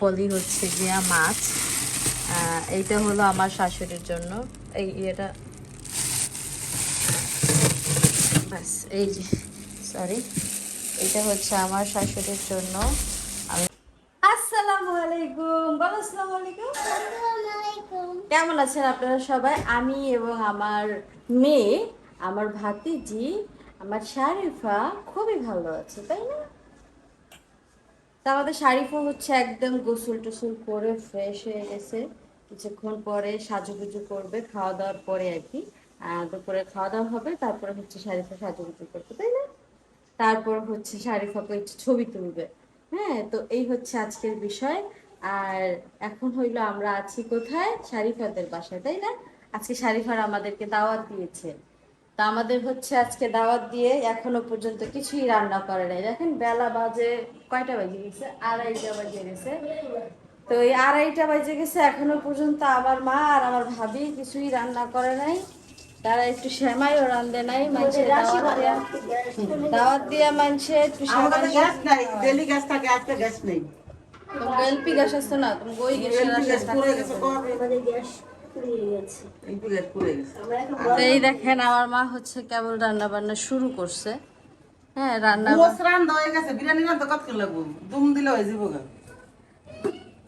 পলি হচ্ছে গিয়া মাছ। এইটা হলো আমার শাশুড়ির জন্য। এই এই যে সরি এটা হচ্ছে আমার শাশুড়ির জন্য। আলাইকুম। কেমন আছেন আপনারা সবাই? আমি এবং আমার মেয়ে, আমার ভাতিজি, আমার শারিফা, খুবই ভালো আছে, তাই না? তা আমাদের শারিফা হচ্ছে একদম গোসল টোসল করে ফ্রেশ হয়ে গেছে। কিছুক্ষণ পরে সাজুগুজু করবে খাওয়া দাওয়ার পরে আর কি। দুপুরে খাওয়া দাওয়া হবে, তারপরে হচ্ছে শারিফা সাজুগুজু করবে, তাই না? তারপর হচ্ছে শারিফাকে একটু ছবি তুলবে। হ্যাঁ তো এই হচ্ছে আজকের বিষয়। আর এখন হইল আমরা আছি কোথায়? শারিফাদের বাসায়, তাই না? আজকে শারিফার আমাদেরকে দাওয়াত দিয়েছে। তা আমাদের হচ্ছে আজকে দাওয়াত দিয়ে এখনও পর্যন্ত কিছুই রান্না করে নাই। দেখেন বেলা বাজে কয়টা বাজে গেছে? আড়াইটা বাজে গেছে। তো এই আড়াইটা বাজে গেছে এখনও পর্যন্ত আমার মা আর আমার ভাবি কিছুই রান্না করে নাই। তারা একটু সেমাইও রান্ধে নাই মানুষের দাওয়াত দিয়া। মানুষে একটু এলপি গ্যাস আসতো না? তুমি এলপি গ্যাস এই দেখেন আমার মা হচ্ছে কেবল রান্না বান্না শুরু করছে। হ্যাঁ রান্না গোস রান্ধ হয়ে গেছে বিরিয়ানি রান্ধ কত কি লাগবো দুম দিলে হয়ে যাব গা।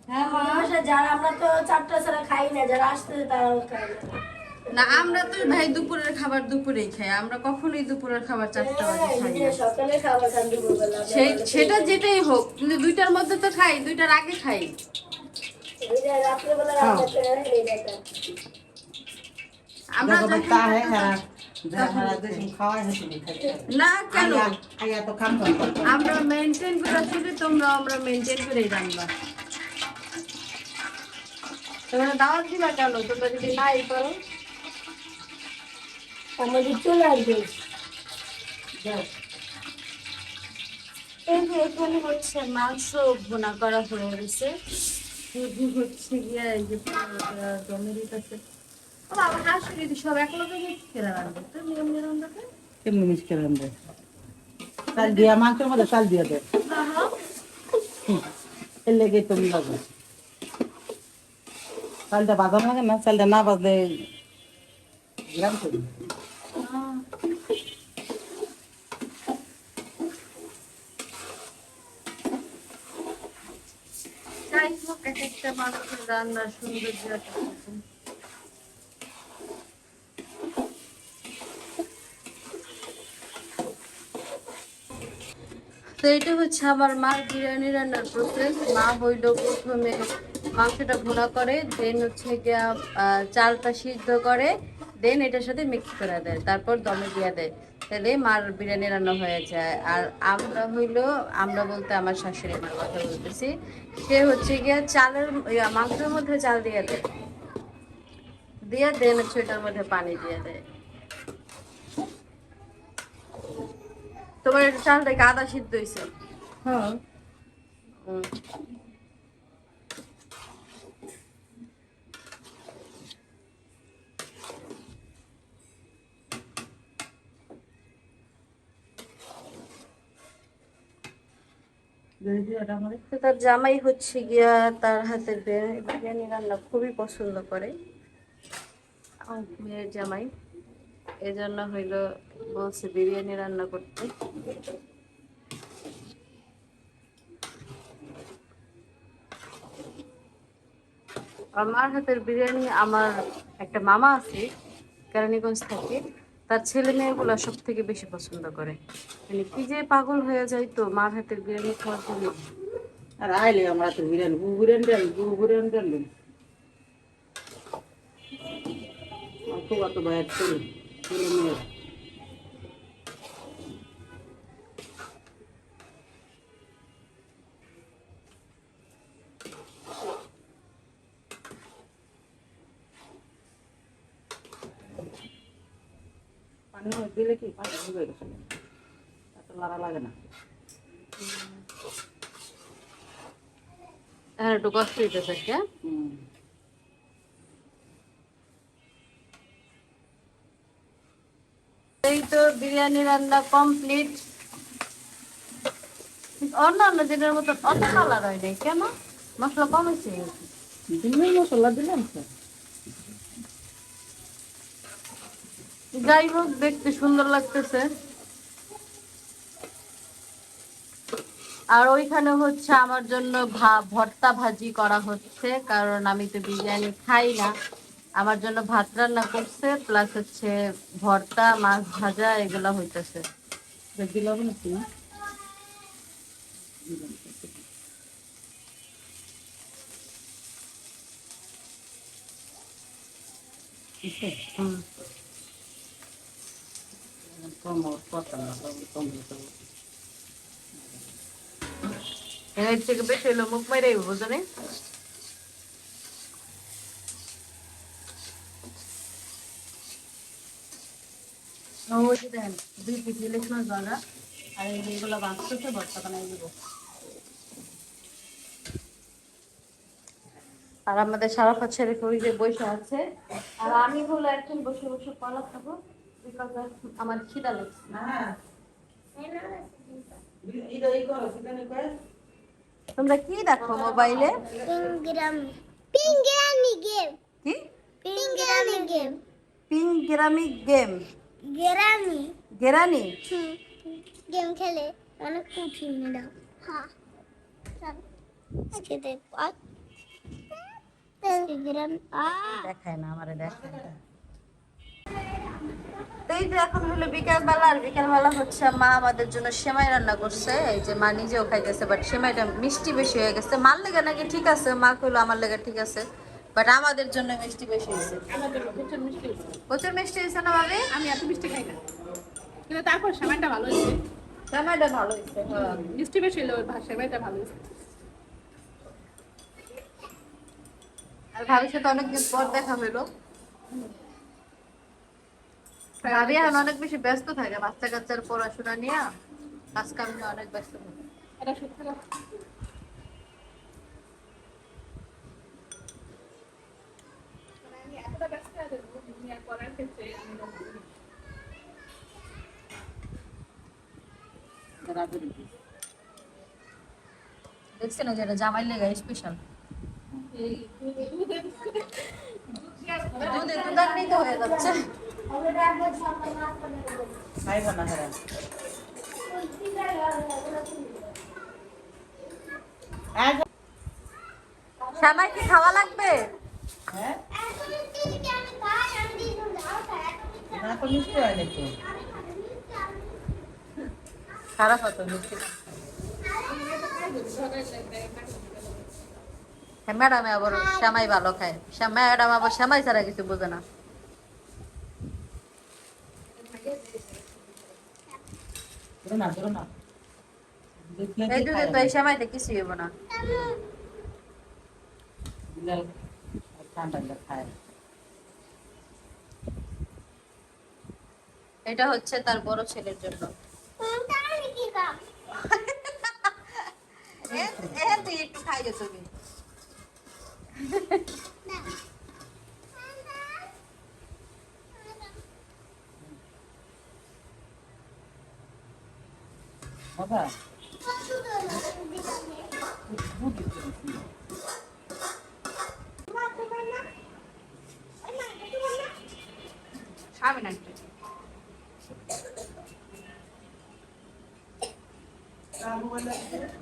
হ্যাঁ মা বাসায় যারা আমরা তো চারটা ছাড়া খাই না যারা আসতে তারাও খাই না না আমরা তো ভাই দুপুরের খাবার দুপুরেই খাই আমরা কখনোই দুপুরের খাবার চারটা বাজে খাই না। হ্যাঁ, সকালে খাবার খান দুপুরবেলা সেই সেটা যেটাই হোক কিন্তু দুইটার মধ্যে তো খাই দুইটার আগে খাই। এই যে রাত্রেবেলা রান্না করে এই দেখা আমরা দেখো ভাই যখন- তা যা হারা দেশম খাওয়াই হচ্ছে না কেন? আইয়া তো খাম আমরা মেনটেন করে চলি তোমরা আমরা মেনটেন করেই রাখবা তোমরা দাওয়াত দিবা কেন? তোমরা যদি নাই করো। আমাদের চলে আসবে। এই যে এখানে হচ্ছে মাংস ভুনা করা হয়ে গেছে। হচ্ছে গিয়ে এই যে জমে দিতেছে ও বাবা হাসি দিদি সব এক লোকে মিক্স করে রাখবে তো নিয়ম নিয়ম দেখে কেমনি মিষ্টি রান্ধে চাল দিয়া মাংসের মধ্যে চাল দিয়া দে। এর লেগে তুমি লাগবে চালটা বাদাম লাগে না চালটা না বাজলে গ্রাম করি একটা মানুষের রান্নার সৌন্দর্য এক এক রকম। তো এটা হচ্ছে আমার মার বিরিয়ানি রান্নার প্রসেস মা হইল প্রথমে মাংসটা ভুনা করে দেন হচ্ছে গিয়া চালটা সিদ্ধ করে দেন এটার সাথে মিক্স করে দেয়, তারপর দমে দিয়ে দেয়। তাহলে মার বিরিয়ানি রান্না হয়ে যায়। আর আমরা হইল, আমরা বলতে আমার শাশুড়ি মার কথা বলতেছি। সে হচ্ছে গিয়া চালের মাংসের মধ্যে চাল দিয়ে দেয়। দিয়ে দেন হচ্ছে এটার মধ্যে পানি দিয়ে দেয়। তোমার চালটা কি আদা সিদ্ধ হয়েছে। হ্যাঁ। তার জামাই হচ্ছে গিয়া তার হাতের বিরিয়ানি। বিরিয়ানি রান্না খুবই পছন্দ করে। আমার মেয়ের জামাই। এই জন্য হইল বলছে বিরিয়ানি রান্না করতে। আমার হাতের বিরিয়ানি আমার একটা মামা আছে, কেরানীগঞ্জ থাকে, তার ছেলে মেয়েগুলো সব থেকে বেশি পছন্দ করে। মানে কি যে পাগল হয়ে যায় তো মার হাতের বিরিয়ানি খাওয়ার জন্য। আর আইলে আমরা তো বিরিয়ানি গু বিরিয়ানি ডাল গু বিরিয়ানি ডাল খুব অত বাইর পানি দিলে কি পানি ঢুকে গেছে এত লাগে না হ্যাঁ একটু কষ্ট হ্যাঁ হুম। এই তো বিরিয়ানি রান্না কমপ্লিট অন্যান্য দিনের মতো অত কালার হয় নাই। কেন? মশলা কম হয়েছে? দিলেই মশলা দিলাম তো। যাই হোক দেখতে সুন্দর লাগতেছে। আর ওইখানে হচ্ছে আমার জন্য ভা- ভর্তা ভাজি করা হচ্ছে কারণ আমি তো বিরিয়ানি খাই না। আমার জন্য ভাত রান্না করছে প্লাস হচ্ছে ভর্তা, মাছ ভাজা, এগুলো হইতেছে। এর থেকে বেশি হলো মুখ মেরে বুঝো ওই যে দেখেন, দুই পিস আর এই যে এগুলো বাঁচতেছে, দিব। আর আমাদের সারাফা ছেড়ে ওই যে বসে আছে আর আমি হলো এখন বসে বসে খাব because আমার খিদা লাগছে তোমরা কি দেখো মোবাইলে. কি Pingrami game. পিংগ্রামি গেম গ্রামি গেরানি? গেম খেলে অনেক কঠিন এটা হ্যাঁ। আজকে দেখব। দেখায় না আমারে দেখায় না। তো এই যে এখন হলো আর বিকালবেলা হচ্ছে মা আমাদের জন্য সেমাই রান্না করছে। এই যে মা নিজেও খাইতেছে বাট সেমাইটা মিষ্টি বেশি হয়ে গেছে। মার লেগে নাকি ঠিক আছে? মা কইলো আমার লেগে ঠিক আছে। বাট আমাদের জন্য মিষ্টি বেশি হয়েছে। প্রচুর মিষ্টি হয়েছে। প্রচুর মিষ্টি হয়েছে না ভাবি? আমি এত মিষ্টি খাই না। কিন্তু তারপর সেমাইটা ভালো হয়েছে। সেমাইটা ভালো হয়েছে হ্যাঁ। মিষ্টি বেশি হলেও সেমাইটা ভালো হয়েছে। আর ভাবির সাথে অনেকদিন পর দেখা ভাবি এখন অনেক বেশি ব্যস্ত থাকে বাচ্চা কাচ্চার পড়াশোনা নিয়ে। কাজ কাম নিয়ে অনেক ব্যস্ত। থাকে এটা সত্যি কথা মানে আমি এতটা ব্যস্ত আছি দুনিয়ার করার ক্ষেত্রে আমি দেখছেন ওই যে এটা জামাই লেগে স্পেশাল দুধে দুধান্বিত হয়ে যাচ্ছে। খাইব না হেরা শ্যামাই কি খাওয়া লাগবে? খারাপ হতো মিষ্টি ম্যাডাম আবার শ্যামাই ভালো খায় ম্যাডাম আবার শ্যামাই ছাড়া কিছু বোঝে না এই দুধে তো এই শ্যামাইতে কিছু হইব না ঠান্ডা খায় এটা হচ্ছে তার বড় ছেলের জন্য। একটু খাই তুমি। বাবা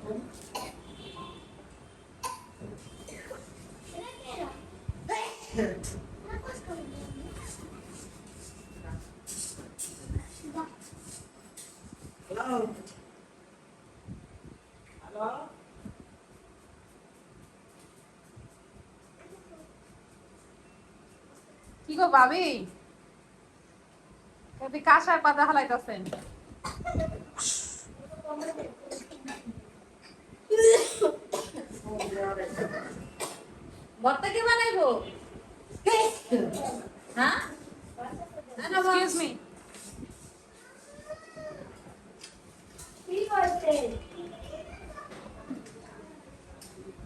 কি গো ভাবি? আপনি পাতা হালাইতেছেন। ভর্তা কে বানাইবো? হ্যাঁ? এক্সকিউজ মি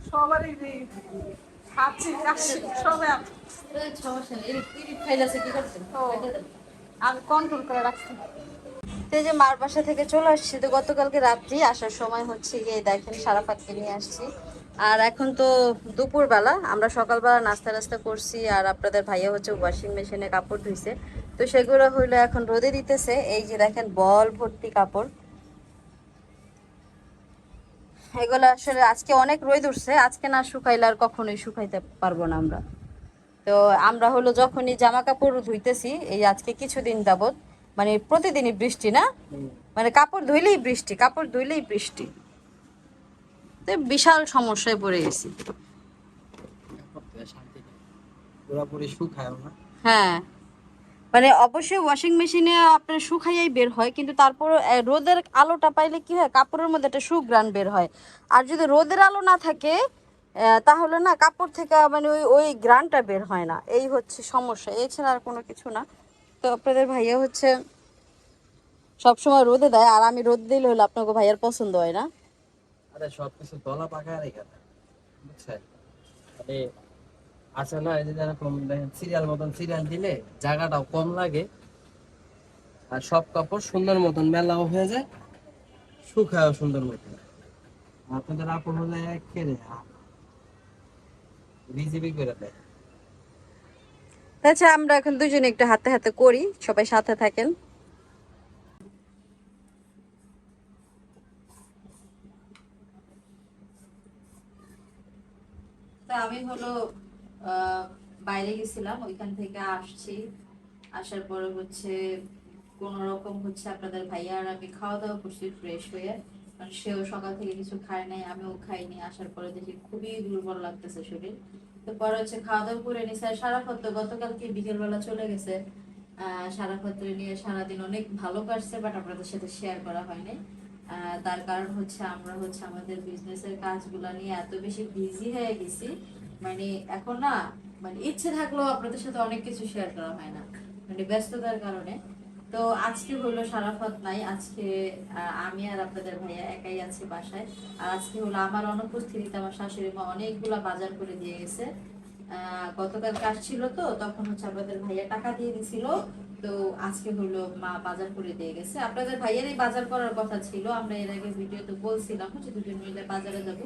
সবারই খাচ্ছি খাচ্ছি সবাই আম- কন্ট্রোল করে রাখছি। এই যে মার বাসা থেকে চলে আসছি তো গতকালকে রাত্রি আসার সময় হচ্ছে গিয়ে দেখেন সারাফাতকে নিয়ে আসছি। আর এখন তো দুপুরবেলা আমরা সকালবেলা নাস্তা নাস্তা করছি আর আপনাদের ভাইয়া হচ্ছে ওয়াশিং মেশিনে কাপড় ধুইছে। তো সেগুলো হইল এখন রোদে দিতেছে এই যে দেখেন বল ভর্তি কাপড়। এগুলো আসলে আজকে অনেক রোদ উঠছে আজকে না শুকাইলে আর কখনোই শুকাইতে পারব না আমরা। তো আমরা হলো যখনই জামা কাপড় ধুইতেছি এই আজকে কিছুদিন যাবত মানে প্রতিদিনই বৃষ্টি না? মানে কাপড় ধুইলেই বৃষ্টি কাপড় ধুইলেই বৃষ্টি। বিশাল সমস্যায় পড়ে গেছি। হ্যাঁ। মানে অবশ্যই ওয়াশিং মেশিনে আপনার শুকাইয়াই বের হয় কিন্তু তারপর রোদের আলোটা পাইলে কি হয়? কাপড়ের মধ্যে একটা সুগ্রান বের হয়। আর যদি রোদের আলো না থাকে তাহলে না কাপড় থেকে মানে ওই ওই গ্রানটা বের হয় না। এই হচ্ছে সমস্যা। এছাড়া আর কোনো কিছু না। তো আপনাদের ভাইয়া হচ্ছে সবসময় রোদে দেয় আর আমি রোদ দিলে হলো আপনাকে ভাইয়ার পছন্দ হয় না। আরে সবকিছু পাকা মানে আছে না, এই যে সিরিয়াল মতন সিরিয়াল দিলে জায়গাটাও কম লাগে, আর সব কাপড় সুন্দর মতন মেলাও হয়ে যায়, শুকায়ও সুন্দর মতন। আপনাদের আপু হলে এক কেড়ে করে দেয়। তাছাড়া আমরা এখন দুজনে একটু হাতে হাতে করি, সবাই সাথে থাকেন। তা আমি হলো বাইরে গেছিলাম, ওইখান থেকে আসছি। আসার পরে হচ্ছে, কোন রকম হচ্ছে আপনাদের ভাইয়া আর আমি খাওয়া দাওয়া করছি ফ্রেশ হয়ে। কারণ সেও সকাল থেকে কিছু খায় নাই, আমিও খাইনি। আসার পরে দেখি খুবই দুর্বল লাগতেছে শরীর। তো পরে হচ্ছে খাওয়া দাওয়া করে নিছে আর সারাক্ষণ তো গতকালকে বিকেলবেলা চলে গেছে। আহ সারাক্ষত্রে নিয়ে সারাদিন অনেক ভালো কাটছে বাট আপনাদের সাথে শেয়ার করা হয়নি। তার কারণ হচ্ছে আমরা হচ্ছে আমাদের বিজনেসের কাজগুলো নিয়ে এত বেশি বিজি হয়ে গেছি। মানে এখন না মানে ইচ্ছে থাকলেও আপনাদের সাথে অনেক কিছু শেয়ার করা হয় না। মানে ব্যস্ততার কারণে। তো আজকে হলো সারাফত নাই, আজকে আমি আর আপনাদের ভাইয়া একাই আছি বাসায়। আর আজকে হলো আমার অনুপস্থিতিতে আমার শাশুড়ি মা অনেকগুলা বাজার করে দিয়ে গেছে। গতকাল কাজ ছিল তো, তখন হচ্ছে আপনাদের ভাইয়া টাকা দিয়ে দিছিল। তো আজকে হলো মা বাজার করে দিয়ে গেছে। আপনাদের ভাইয়েরই বাজার করার কথা ছিল আমরা এর আগে ভিডিওতে বলছিলাম যে দুজন মিলে বাজারে যাব।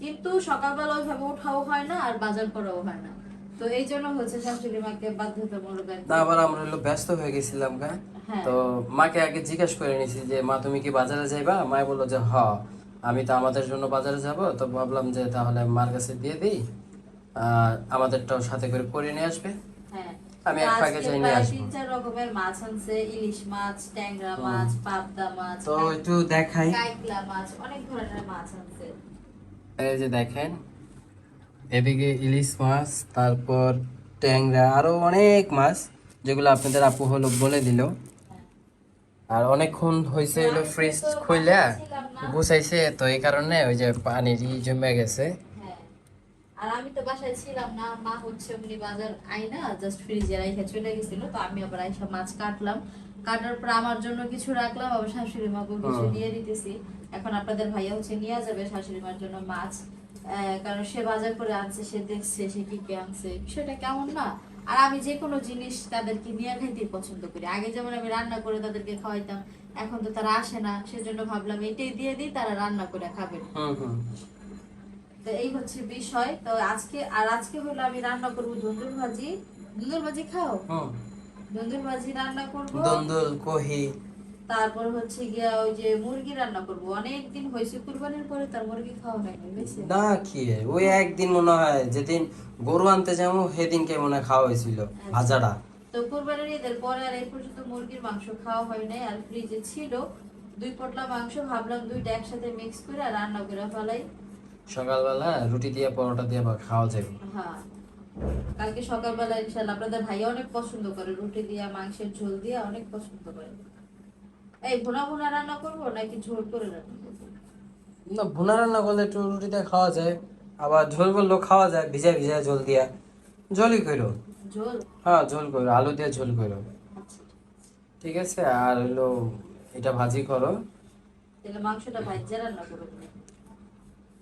কিন্তু সকালবেলা ওইভাবে ওঠাও হয় না আর বাজার করাও হয় না। তো এই জন্য হচ্ছে শাশুড়ি মাকে বাধ্যতামূলক আবার আমরা হলো ব্যস্ত হয়ে গেছিলাম গা হ্যাঁ। তো মাকে আগে জিজ্ঞেস করে নিছি যে মা তুমি কি বাজারে যাইবা? মা বলল যে হ আমি তো আমাদের জন্য বাজারে যাব। তো ভাবলাম যে তাহলে মার কাছে দিয়ে দিই আমাদেরটাও সাথে করে করে নিয়ে আসবে। হ্যাঁ আমি এক আজকে নিয়ে আসব। তিন চার রকমের মাছ আনছে ইলিশ মাছ ট্যাংরা মাছ পাবদা মাছ তো একটু দেখাই। কাইকলা মাছ অনেক ধরনের মাছ আনছে এই যে দেখেন এদিকে ইলিশ মাছ তারপর ট্যাংরা আরও অনেক মাছ যেগুলো আপনাদের আপু হলো বলে দিল। আর অনেকক্ষণ হয়েছে হলো ফ্রিজ খুইলা গুছাইছে তো এই কারণে ওই যে পানির জমে গেছে। আর আমি তো বাসায় ছিলাম না মা হচ্ছে এমনি বাজার আইনা জাস্ট ফ্রিজে রাইখে চলে গেছিল তো আমি আবার আইসা মাছ কাটলাম। কাটার পর আমার জন্য কিছু রাখলাম আবার শাশুড়ি মাকে কিছু হুম। দিয়ে দিতেছি। এখন আপনাদের ভাইয়া হচ্ছে নিয়ে যাবে শাশুড়ি মার জন্য মাছ। কারণ সে বাজার করে আনছে সে দেখছে সে কি কি আনছে বিষয়টা কেমন না? আর আমি যে কোনো জিনিস তাদেরকে নিয়ে খাইতেই পছন্দ করি। আগে যেমন আমি রান্না করে তাদেরকে খাওয়াইতাম এখন তো তারা আসে না সেজন্য ভাবলাম এটাই দিয়ে দিই তারা রান্না করে খাবে। হুম হুম তো এই হচ্ছে বিষয়। তো আজকে আর আজকে হলো আমি রান্না করব ধুন্দুল ভাজি। ধুন্দুল ভাজি খাও? হুম। ধুন্দুল ভাজি রান্না করব। দন্দুল কহি। তারপর হচ্ছে গিয়া ওই যে মুরগি রান্না করব। অনেক দিন হয়েছে কুরবানির পরে তার মুরগি খাওয়া হয়নি বুঝছে না কি ওই একদিন মনে হয় যেদিন গরু আনতে যাব সেদিনকে মনে হয় খাওয়া হয়েছিল ভাজাটা। তো কুরবানির ঈদের পরে আর এই পর্যন্ত মুরগির মাংস খাওয়া হয় নাই আর ফ্রিজে ছিল। দুই পটলা মাংস ভাবলাম দুইটা একসাথে মিক্স করে রান্না করে ফেলাই। সকালবেলা রুটি দিয়ে পরোটা দিয়ে খাওয়া যাবে হ্যাঁ। কালকে সকালবেলা ইনশাল্লাহ আপনাদের ভাইয়া অনেক পছন্দ করে। রুটি দিয়া মাংসের ঝোল দিয়া অনেক পছন্দ করে। এই ভুনা ভুনা রান্না করব নাকি ঝোল করে রান্না করব? না ভুনা রান্না করলে একটু রুটিতে খাওয়া যায় আবার ঝোল করলেও খাওয়া যায় ভিজা ভিজা ঝোল দিয়া। ঝোলই করো। ঝোল? হ্যাঁ ঝোল করো আলু দিয়ে ঝোল করো। আচ্ছা। ঠিক আছে আর হলো এটা ভাজি করো। তাহলে মাংসটা ভাজ্যা রান্না করব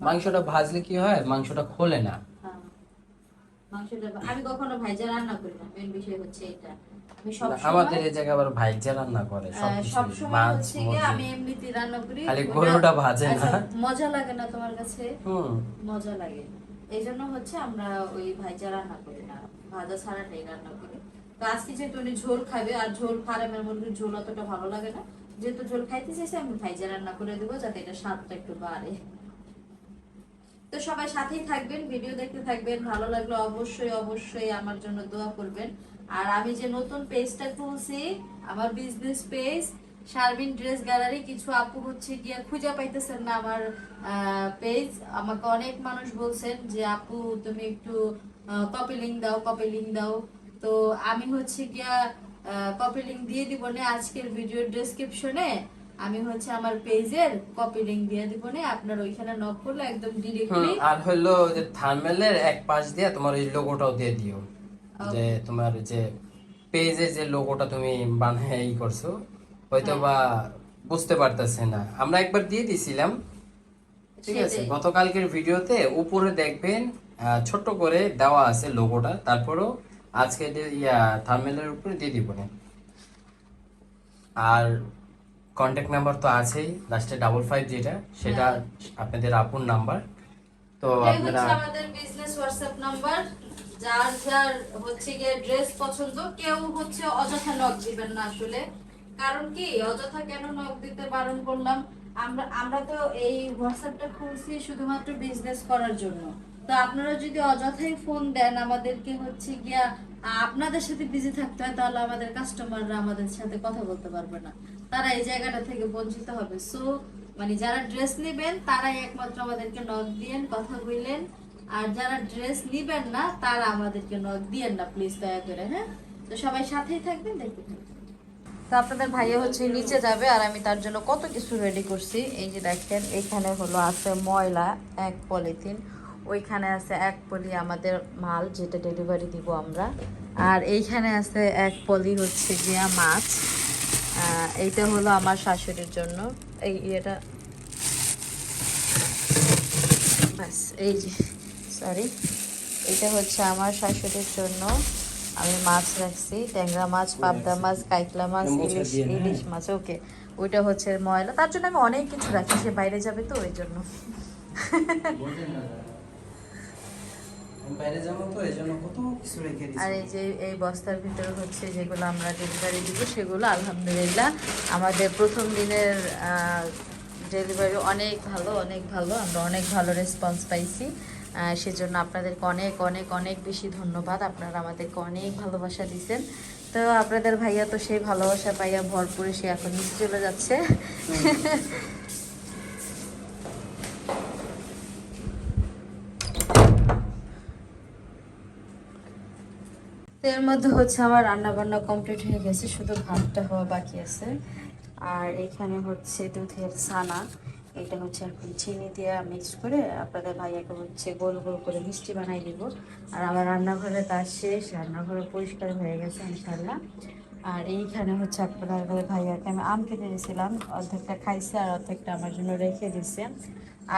মাংসটা ভাজলে কি হয়? মাংসটা খোলে না। হ্যাঁ। মাংসটা আমি কখনো ভাইজা রান্না করি না। মেন বিষয় হচ্ছে এটা। আমাদের এই জায়গায় আবার ভাইজা রান্না করে সব মাছ হচ্ছে কি মুরগি। আমি এমনিতেই রান্না করি। খালি গরুটা ভাজে না। আচ্ছা, মজা লাগে না তোমার কাছে? হুম। মজা লাগে। হচ্ছে আমরা ওই ভাইজা রান্না করি না। ভাজা ছাড়াটাই রান্না করি। তো আজকে যেহেতু উনি ঝোল খাবে আর ঝোল ফার্মের মধ্যে ঝোল অতটা ভালো লাগে না। যেহেতু ঝোল খাইতে চাইছে আমি ভাইজা রান্না করে দেবো যাতে এটা স্বাদটা একটু বাড়ে। তো সবাই সাথেই থাকবেন ভিডিও দেখতে থাকবেন, ভালো লাগলে অবশ্যই অবশ্যই আমার জন্য দোয়া করবেন। আর আমি যে নতুন পেজটা খুলছি, আমার business page Sharmin dress gallery কিছু আপু হচ্ছে গিয়া খুঁজে পাইতেছেন না আমার পেজ আমাকে অনেক মানুষ বলছেন যে, আপু, তুমি একটু কপি লিঙ্ক দাও কপি লিঙ্ক দাও। তো আমি হচ্ছে গিয়া কপি লিঙ্ক দিয়ে দিব না আজকের ভিডিও ডেসক্রিপশনে আমি হচ্ছে আমার পেজের কপি লিঙ্ক দিয়ে দিব না আপনার ওইখানে নক করলে একদম ডিরেক্টলি আর হলো যে থার্মেলের এক পাশ দিয়ে তোমার ওই লোগোটাও দিয়ে দিও। যে তোমার যে পেজে যে লোগোটা তুমি বানায় ই করছ হয়তো হ্যাঁ। বা বুঝতে পারতেছে না। আমরা একবার দিয়ে দিছিলাম ঠিক আছে। গতকালকের ভিডিওতে উপরে দেখবেন আহ, ছোট্ট করে দেওয়া আছে লোগোটা তারপরেও আজকে যে ইয়া থার্মেলের উপরে দিয়ে দিব না। আর কন্ট্যাক্ট নাম্বার তো আছেই লাস্টে ডাবল ফাইভ যেটা সেটা আপনাদের আপুর নাম্বার তো আপনারা আমাদের বিজনেস হোয়াটসঅ্যাপ নাম্বার যার যার হচ্ছে গিয়ে ড্রেস পছন্দ কেউ হচ্ছে অযথা নক দিবেন না আসলে। কারণ কি অযথা কেন নক দিতে বারণ করলাম? আমরা আমরা তো এই হোয়াটসঅ্যাপটা খুলছি শুধুমাত্র বিজনেস করার জন্য। তো আপনারা যদি অযথাই ফোন দেন আমাদেরকে হচ্ছে গিয়া আপনাদের সাথে বিজি থাকতে হয় তাহলে আমাদের কাস্টমাররা আমাদের সাথে কথা বলতে পারবে না। তারা এই জায়গাটা থেকে বঞ্চিত হবে। সো মানে যারা ড্রেস নেবেন, তারাই একমাত্র আমাদেরকে নক দিয়েন, কথা বললেন। আর যারা ড্রেস নিবেন না, তারা আমাদেরকে নক দিয়েন না প্লিজ দয়া করে হ্যাঁ? তো সবাই সাথেই থাকবেন, দেখতে তো আপনাদের ভাইয়া হচ্ছে নিচে যাবে, আর আমি তার জন্য কত কিছু রেডি করছি। এই যে দেখেন, এখানে হলো আছে ময়লা, এক পলিথিন। ওইখানে আছে এক পলি আমাদের মাল, যেটা ডেলিভারি দিব আমরা। আর এইখানে আছে এক পলি হচ্ছে গিয়া মাছ। এইটা হলো আমার শাশুড়ির জন্য। এই এটা ব্যাস এই যে সরি এটা হচ্ছে আমার শাশুড়ির জন্য। আমি মাছ রাখছি ট্যাংরা মাছ পাবদা মাছ কাইকলা মাছ ইলিশ। ইলিশ মাছ ওকে। ওইটা হচ্ছে ময়লা। তার জন্য আমি অনেক কিছু রাখি সে বাইরে যাবে তো ওই জন্য। বাইরে যাব তো এই কত কিছু রেখে আর এই যে এই বস্তার ভিতরে হচ্ছে যেগুলো আমরা ডেলিভারি দিব সেগুলো আলহামদুলিল্লাহ আমাদের প্রথম দিনের ডেলিভারি অনেক ভালো অনেক ভালো আমরা অনেক ভালো রেসপন্স পাইছি। সেজন্য আপনাদেরকে অনেক অনেক অনেক বেশি ধন্যবাদ। আপনারা আমাদেরকে অনেক ভালোবাসা দিচ্ছেন তো আপনাদের ভাইয়া তো সেই ভালোবাসা পাইয়া ভরপুরে সে এখন নিচে চলে যাচ্ছে। এর মধ্যে হচ্ছে আমার রান্না বান্না কমপ্লিট হয়ে গেছে, শুধু ভাতটা হওয়া বাকি আছে। আর এখানে হচ্ছে দুধের ছানা, এটা হচ্ছে এখন চিনি দিয়ে মিক্স করে আপনাদের ভাইয়াকে হচ্ছে গোল গোল করে মিষ্টি বানাই দিব। আর আমার রান্নাঘরে কাজ শেষ রান্নাঘরে পরিষ্কার হয়ে গেছে ইনশাল্লাহ আর এইখানে হচ্ছে আপনাদের ভাইয়াকে আমি আম কেটে দিয়েছিলাম, অর্ধেকটা খাইছে আর অর্ধেকটা আমার জন্য রেখে দিছে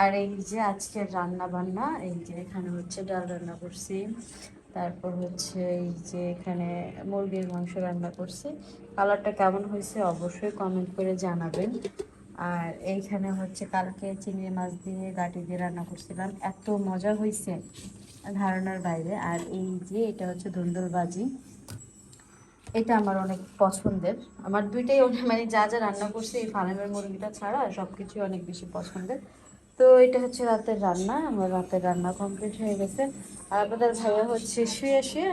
আর এই যে আজকের রান্না বান্না এই যে এখানে হচ্ছে ডাল রান্না করছি। তারপর হচ্ছে এই যে এখানে মুরগির মাংস রান্না করছি। কালারটা কেমন হয়েছে অবশ্যই কমেন্ট করে জানাবেন। আর এইখানে হচ্ছে কালকে চিংড়ি মাছ দিয়ে গাটি দিয়ে রান্না করছিলাম। এত মজা হয়েছে ধারণার বাইরে। আর এই যে এটা হচ্ছে ধুন্দুল বাজি এটা আমার অনেক পছন্দের। আমার দুইটাই মানে যা যা রান্না করছি এই ফার্মের মুরগিটা ছাড়া সব কিছুই অনেক বেশি পছন্দের। তো এটা হচ্ছে রাতের রান্না, আমার রাতের রান্না কমপ্লিট হয়ে গেছে। আর আপনাদের ভাইয়া হচ্ছে শুয়ে শুয়ে